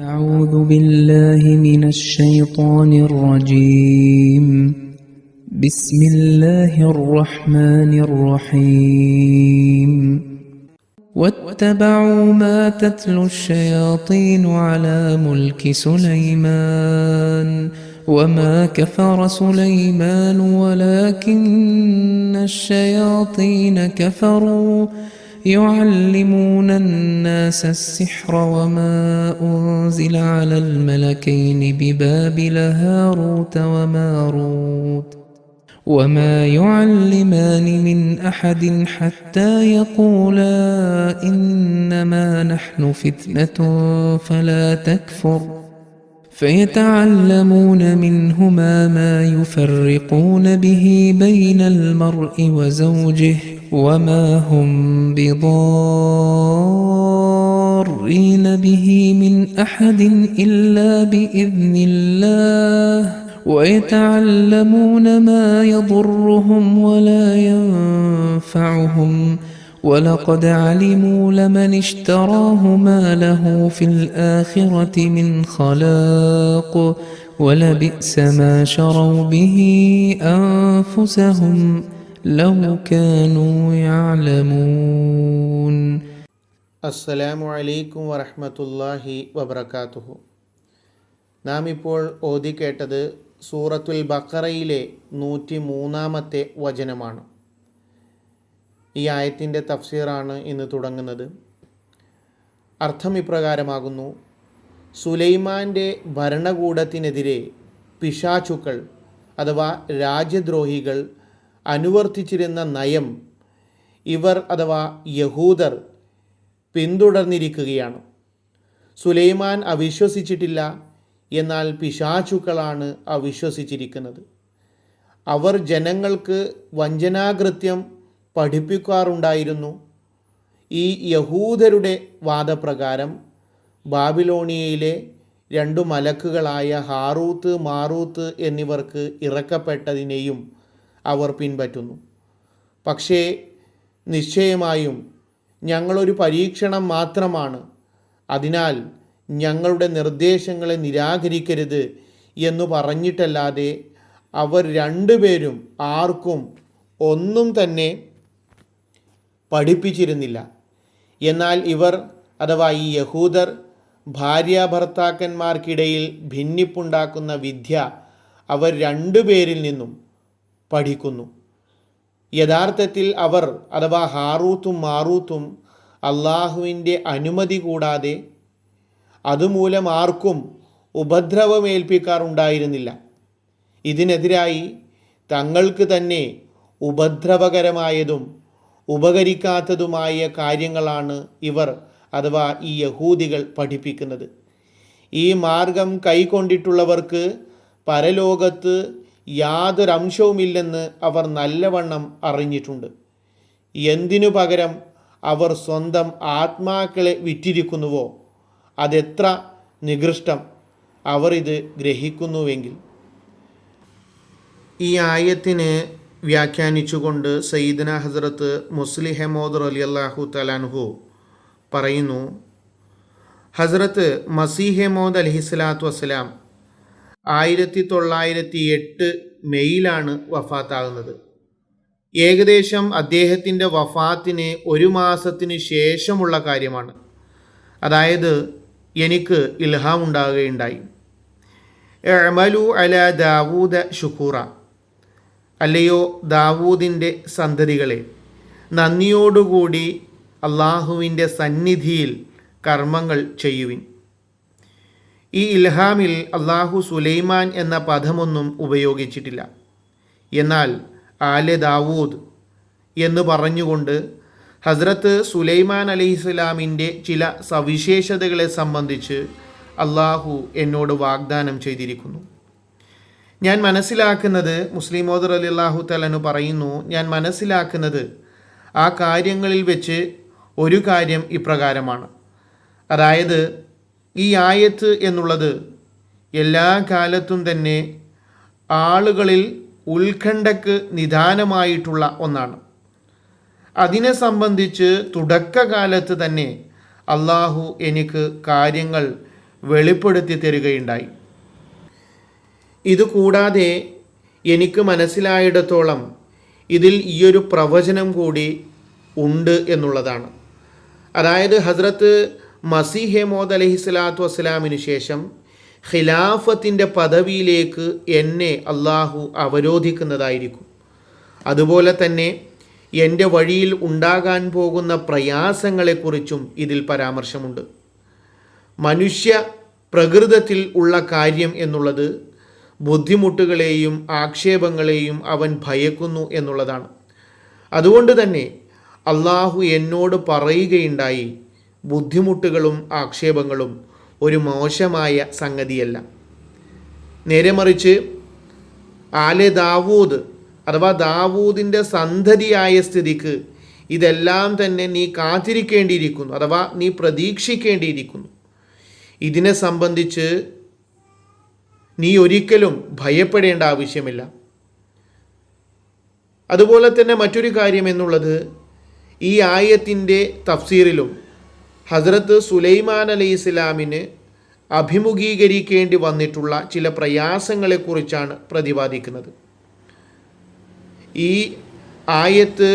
أعوذ بالله من الشيطان الرجيم. بسم الله الرحمن الرحيم. واتبعوا ما تتلو الشياطين على ملك سليمان وما كفر سليمان ولكن الشياطين كفروا يعلمون الناس السحر وما أنزل على الملكين ببابل هاروت وماروت وما يعلمان من أحد حتى يقولا إنما نحن فتنة فلا تكفر فيتعلمون منهما ما يفرقون به بين المرء وزوجه وما هم بضارين به من أحد إلا بإذن الله ويتعلمون ما يضرهم ولا ينفعهم ولقد علموا لمن اشتراه ما له في الآخرة من خلاق ولبئس ما شروا به أنفسهم لو كانوا يعلمون അസ്സലാമു അലൈക്കും വറഹ്മത്തുള്ളാഹി വബറകാതുഹു നാം ഇപ്പോൾ ഓതി കേട്ടത് സൂറത്തുൽ ബഖറയിലെ നൂറ്റി മൂന്നാമത്തെ വചനമാണ് ഈ ആയത്തിന്റെ തഫ്സീറാണ് ഇന്ന് തുടങ്ങുന്നത്. അർത്ഥം ഇപ്രകാരമാകുന്നു. സുലൈമാന്റെ ഭരണകൂടത്തിനെതിരെ പിശാചുക്കൾ അഥവാ രാജ്യദ്രോഹികൾ അനുവർത്തിച്ചിരുന്ന നയം ഇവർ അഥവാ യഹൂദർ പിന്തുടർന്നിരിക്കുകയാണ്. സുലൈമാൻ അവിശ്വസിച്ചിട്ടില്ല എന്നാൽ പിശാചുക്കളാണ് അവിശ്വസിച്ചിരിക്കുന്നത്. അവർ ജനങ്ങൾക്ക് വഞ്ചനാകൃത്യം പഠിപ്പിക്കാറുണ്ടായിരുന്നു. ഈ യഹൂദരുടെ വാദപ്രകാരം ബാബിലോണിയയിലെ രണ്ടു മലക്കുകളായ ഹാറൂത്ത് മാറൂത്ത് എന്നിവർക്ക് ഇറക്കപ്പെട്ടതിനെയും അവർ പിൻപറ്റുന്നു. പക്ഷേ നിശ്ചയമായും ഞങ്ങളൊരു പരീക്ഷണം മാത്രമാണ്. അതിനാൽ ഞങ്ങളുടെ നിർദ്ദേശങ്ങളെ നിരാകരിക്കരുത് എന്നു പറഞ്ഞിട്ടല്ലാതെ അവർ രണ്ടുപേരും ആർക്കും ഒന്നും തന്നെ പഠിപ്പിച്ചിരുന്നില്ല. എന്നാൽ ഇവർ അഥവാ ഈ യഹൂദർ ഭാര്യ ഭർത്താക്കന്മാർക്കിടയിൽ ഭിന്നിപ്പുണ്ടാക്കുന്ന വിദ്യ അവർ രണ്ടുപേരിൽ നിന്നും പഠിക്കുന്നു. യഥാർത്ഥത്തിൽ അവർ അഥവാ ഹാറൂത്തും മാറൂത്തും അള്ളാഹുവിന്റെ അനുമതി കൂടാതെ അതുമൂലം ആർക്കും ഉപദ്രവമേൽപ്പിക്കാറുണ്ടായിരുന്നില്ല. ഇതിനെതിരായി തങ്ങൾക്ക് തന്നെ ഉപദ്രവകരമായതും ഉപകരിക്കാത്തതുമായ കാര്യങ്ങളാണ് ഇവർ അഥവാ ഈ യഹൂദികൾ പഠിപ്പിക്കുന്നത്. ഈ മാർഗം കൈക്കൊണ്ടിട്ടുള്ളവർക്ക് പരലോകത്ത് യാതൊരംശവുമില്ലെന്ന് അവർ നല്ലവണ്ണം അറിഞ്ഞിട്ടുണ്ട്. എന്തിനു പകരം അവർ സ്വന്തം ആത്മാക്കളെ വിറ്റിരിക്കുന്നുവോ? അതെത്ര നികൃഷ്ടം. അവർ ഇത് ഗ്രഹിക്കുന്നുവെങ്കിൽ. ഈ ആയത്തിന് വ്യാഖ്യാനിച്ചുകൊണ്ട് സയ്യിദന ഹസ്രത്ത് മുസ്ലിഹമോദ് അലി അള്ളാഹു തലാൻഹു പറയുന്നു ഹസ്രത്ത് മസീഹമോദ് അലഹിസ്ലാത്തു വസ്സലാം ആയിരത്തി തൊള്ളായിരത്തി എട്ട് മെയ്യിലാണ് വഫാത്താകുന്നത്. ഏകദേശം അദ്ദേഹത്തിന്റെ വഫാത്തിന് ഒരു മാസത്തിന് ശേഷമുള്ള കാര്യമാണ്. അതായത് എനിക്ക് ഇൽഹാം ഉണ്ടാകുകയുണ്ടായി എമലു അല ദാവൂദ ഷുക്കൂറ അല്ലയോ ദാവൂദിന്റെ സന്തതികളെ നന്ദിയോടുകൂടി അള്ളാഹുവിന്റെ സന്നിധിയിൽ കർമ്മങ്ങൾ ചെയ്യുവിൻ. ഈ ഇൽഹാമിൽ അള്ളാഹു സുലൈമാൻ എന്ന പദമൊന്നും ഉപയോഗിച്ചിട്ടില്ല. എന്നാൽ ആലെ ദാവൂദ് എന്ന് പറഞ്ഞുകൊണ്ട് ഹസ്രത്ത് സുലൈമാൻ അലൈഹിസ്ലാമിന്റെ ചില സവിശേഷതകളെ സംബന്ധിച്ച് അള്ളാഹു എന്നോട് വാഗ്ദാനം ചെയ്തിരിക്കുന്നു. ഞാൻ മനസ്സിലാക്കുന്നത് മുസ്ലിം മോദർ അലി അള്ളാഹു തലനു പറയുന്നു ഞാൻ മനസ്സിലാക്കുന്നത് ആ കാര്യങ്ങളിൽ വെച്ച് ഒരു കാര്യം ഇപ്രകാരമാണ്. അതായത് ഈ ആയത്ത് എന്നുള്ളത് എല്ലാ കാലത്തും തന്നെ ആളുകളിൽ ഉത്കണ്ഠക്ക് നിദാനമായിട്ടുള്ള ഒന്നാണ്. അതിനെ സംബന്ധിച്ച് തുടക്കകാലത്ത് തന്നെ അള്ളാഹു എനിക്ക് കാര്യങ്ങൾ വെളിപ്പെടുത്തി തരികയുണ്ടായി. ഇതുകൂടാതെ എനിക്ക് മനസ്സിലായിടത്തോളം ഇതിൽ ഈയൊരു പ്രവചനം കൂടി ഉണ്ട് എന്നുള്ളതാണ്. അതായത് ഹസ്രത്ത് മസിഹെമോദ് അലഹി സ്വലാത്തു വസ്സലാമിന് ശേഷം ഖിലാഫത്തിന്റെ പദവിയിലേക്ക് എന്നെ അള്ളാഹു അവരോധിക്കുന്നതായിരിക്കും. അതുപോലെ തന്നെ എന്റെ വഴിയിൽ ഉണ്ടാകാൻ പോകുന്ന പ്രയാസങ്ങളെക്കുറിച്ചും ഇതിൽ പരാമർശമുണ്ട്. മനുഷ്യ പ്രകൃതത്തിൽ ഉള്ള കാര്യം എന്നുള്ളത് ബുദ്ധിമുട്ടുകളെയും ആക്ഷേപങ്ങളെയും അവൻ ഭയക്കുന്നു എന്നുള്ളതാണ്. അതുകൊണ്ട് തന്നെ അള്ളാഹു എന്നോട് പറയുകയുണ്ടായി ബുദ്ധിമുട്ടുകളും ആക്ഷേപങ്ങളും ഒരു മോശമായ സംഗതിയല്ല. നേരെ മറിച്ച് ആലെ ദാവൂദ് അഥവാ ദാവൂദിന്റെ സന്തതിയായ സ്ഥിതിക്ക് ഇതെല്ലാം തന്നെ നീ കാത്തിരിക്കേണ്ടിയിരിക്കുന്നു അഥവാ നീ പ്രതീക്ഷിക്കേണ്ടിയിരിക്കുന്നു. ഇതിനെ സംബന്ധിച്ച് നീ ഒരിക്കലും ഭയപ്പെടേണ്ട ആവശ്യമില്ല. അതുപോലെ തന്നെ മറ്റൊരു കാര്യം എന്നുള്ളത് ഈ ആയത്തിന്റെ തഫ്സീറിലും ഹസ്രത്ത് സുലൈമാൻ അലൈഹി ഇസ്ലാമിന് അഭിമുഖീകരിക്കേണ്ടി വന്നിട്ടുള്ള ചില പ്രയാസങ്ങളെക്കുറിച്ചാണ് പ്രതിപാദിക്കുന്നത്. ഈ ആയത്ത്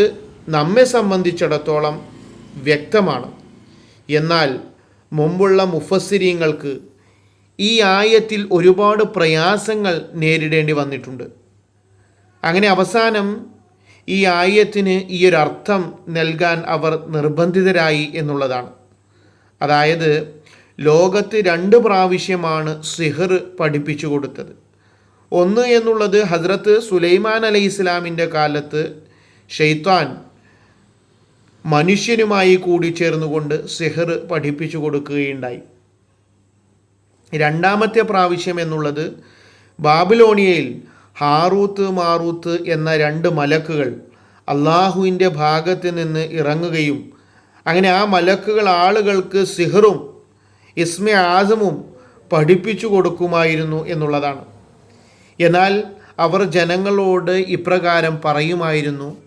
നമ്മെ സംബന്ധിച്ചിടത്തോളം വ്യക്തമാണ്. എന്നാൽ മുമ്പുള്ള മുഫസ്സിരീങ്ങൾക്ക് ഈ ആയത്തിൽ ഒരുപാട് പ്രയാസങ്ങൾ നേരിടേണ്ടി വന്നിട്ടുണ്ട്. അങ്ങനെ അവസാനം ഈ ആയത്തിന് ഈ ഒരു അർത്ഥം നൽകാൻ അവർ നിർബന്ധിതരായി എന്നുള്ളതാണ്. അതായത് ലോകത്ത് രണ്ട് പ്രാവശ്യമാണ് സിഹർ പഠിപ്പിച്ചു കൊടുത്തത്. ഒന്ന് എന്നുള്ളത് ഹസ്രത്ത് സുലൈമാൻ അലൈഹി ഇസ്ലാമിന്റെ കാലത്ത് ഷെയ്ത്താൻ മനുഷ്യനുമായി കൂടി ചേർന്നുകൊണ്ട് സിഹർ പഠിപ്പിച്ചു കൊടുക്കുകയുണ്ടായി. രണ്ടാമത്തെ പ്രാവശ്യം എന്നുള്ളത് ബാബിലോണിയയിൽ ഹാറൂത്ത് മാറൂത്ത് എന്ന രണ്ട് മലക്കുകൾ അള്ളാഹുവിന്റെ ഭാഗത്ത് നിന്ന് ഇറങ്ങുകയും അങ്ങനെ ആ മലക്കുകൾ ആളുകൾക്ക് സിഹറും ഇസ്മ ആസമും പഠിപ്പിച്ചു കൊടുക്കുമായിരുന്നു എന്നുള്ളതാണ്. എന്നാൽ അവർ ജനങ്ങളോട് ഇപ്രകാരം പറയുമായിരുന്നു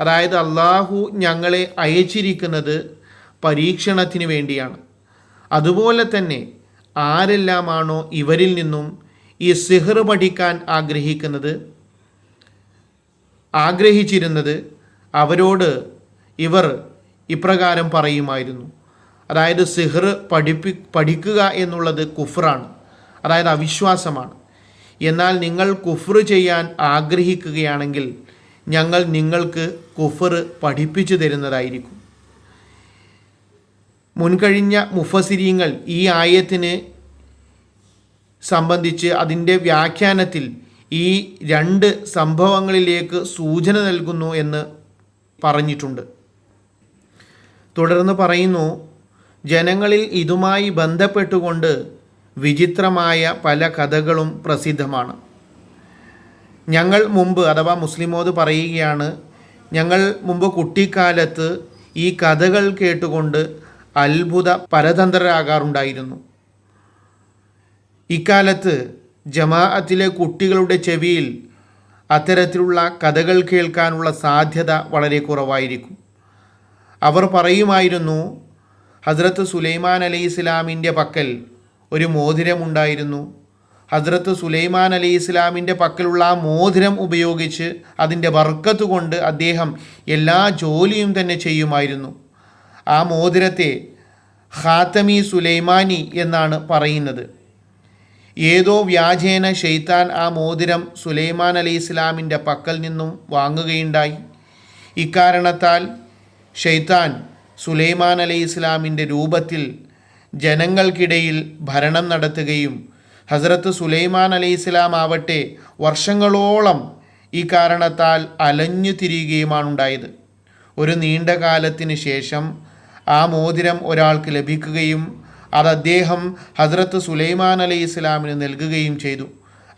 അതായത് അള്ളാഹു ഞങ്ങളെ അയച്ചിരിക്കുന്നത് പരീക്ഷണത്തിന് വേണ്ടിയാണ്. അതുപോലെ തന്നെ ആരെല്ലാമാണോ ഇവരിൽ നിന്നും ഈ സിഹർ പഠിക്കാൻ ആഗ്രഹിക്കുന്നത്? ആഗ്രഹിച്ചിരുന്നത് അവരോട് ഇവർ ഇപ്രകാരം പറയുമായിരുന്നു. അതായത് സിഹർ പഠിപ്പി പഠിക്കുക എന്നുള്ളത് കുഫറാണ്. അതായത് അവിശ്വാസമാണ്. എന്നാൽ നിങ്ങൾ കുഫർ ചെയ്യാൻ ആഗ്രഹിക്കുകയാണെങ്കിൽ ഞങ്ങൾ നിങ്ങൾക്ക് കുഫർ പഠിപ്പിച്ചു തരുന്നതായിരിക്കും. മുൻകഴിഞ്ഞ മുഫസിരീങ്ങൾ ഈ ആയത്തിന് സംബന്ധിച്ച് അതിന്റെ വ്യാഖ്യാനത്തിൽ ഈ രണ്ട് സംഭവങ്ങളിലേക്ക് സൂചന നൽകുന്നു എന്ന് പറഞ്ഞിട്ടുണ്ട്. തുടർന്ന് പറയുന്നു ജനങ്ങളിൽ ഇതുമായി ബന്ധപ്പെട്ടുകൊണ്ട് വിചിത്രമായ പല കഥകളും പ്രസിദ്ധമാണ്. ഞങ്ങൾ മുമ്പ് അഥവാ മുസ്ലിമോത് പറയുകയാണ് ഞങ്ങൾ മുമ്പ് കുട്ടിക്കാലത്ത് ഈ കഥകൾ കേട്ടുകൊണ്ട് അത്ഭുത പരതന്ത്രരാകാറുണ്ടായിരുന്നു ഇക്കാലത്ത് ജമാഅത്തിലെ കുട്ടികളുടെ ചെവിയിൽ അത്തരത്തിലുള്ള കഥകൾ കേൾക്കാനുള്ള സാധ്യത വളരെ കുറവായിരിക്കും. അവർ പറയുമായിരുന്നു ഹസ്രത്ത് സുലൈമാൻ അലി ഇസ്ലാമിന്റെ പക്കൽ ഒരു മോതിരമുണ്ടായിരുന്നു ഹസ്രത്ത് സുലൈമാൻ അലി ഇസ്ലാമിന്റെ പക്കലുള്ള ആ മോതിരം ഉപയോഗിച്ച് അതിന്റെ വർക്കത്ത് കൊണ്ട് അദ്ദേഹം എല്ലാ ജോലിയും തന്നെ ചെയ്യുമായിരുന്നു. ആ മോതിരത്തെ ഖാത്തമി സുലൈമാനി എന്നാണ് പറയുന്നത്. ഏതോ വ്യാജേന ഷെയ്ത്താൻ ആ മോതിരം സുലൈമാൻ അലി ഇസ്ലാമിന്റെ പക്കൽ നിന്നും വാങ്ങുകയുണ്ടായി. ഇക്കാരണത്താൽ ഷെയ്ത്താൻ സുലൈമാൻ അലി ഇസ്ലാമിന്റെ രൂപത്തിൽ ജനങ്ങൾക്കിടയിൽ ഭരണം നടത്തുകയും ഹസ്രത്ത് സുലൈമാൻ അലി ഇസ്ലാം ആവട്ടെ വർഷങ്ങളോളം ഈ കാരണത്താൽ അലഞ്ഞു തിരിയുകയുമാണ് ഉണ്ടായത്. ഒരു നീണ്ട കാലത്തിന് ശേഷം ആ മോതിരം ഒരാൾക്ക് ലഭിക്കുകയും അത് അദ്ദേഹം ഹസ്രത്ത് സുലൈമാൻ അലൈഹി ഇസ്ലാമിന് നൽകുകയും ചെയ്തു.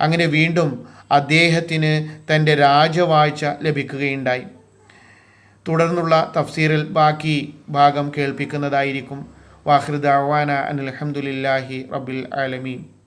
അങ്ങനെ വീണ്ടും അദ്ദേഹത്തിന് തന്റെ രാജവാഴ്ച ലഭിക്കുകയുണ്ടായി. തുടർന്നുള്ള തഫ്സീറിൽ ബാക്കി ഭാഗം കേൾപ്പിക്കുന്നതായിരിക്കും. വാഹൃദ് അവാന അനിൽ അഹമ്മദില്ലാഹി റബ്ബിൽ ആലമീൻ.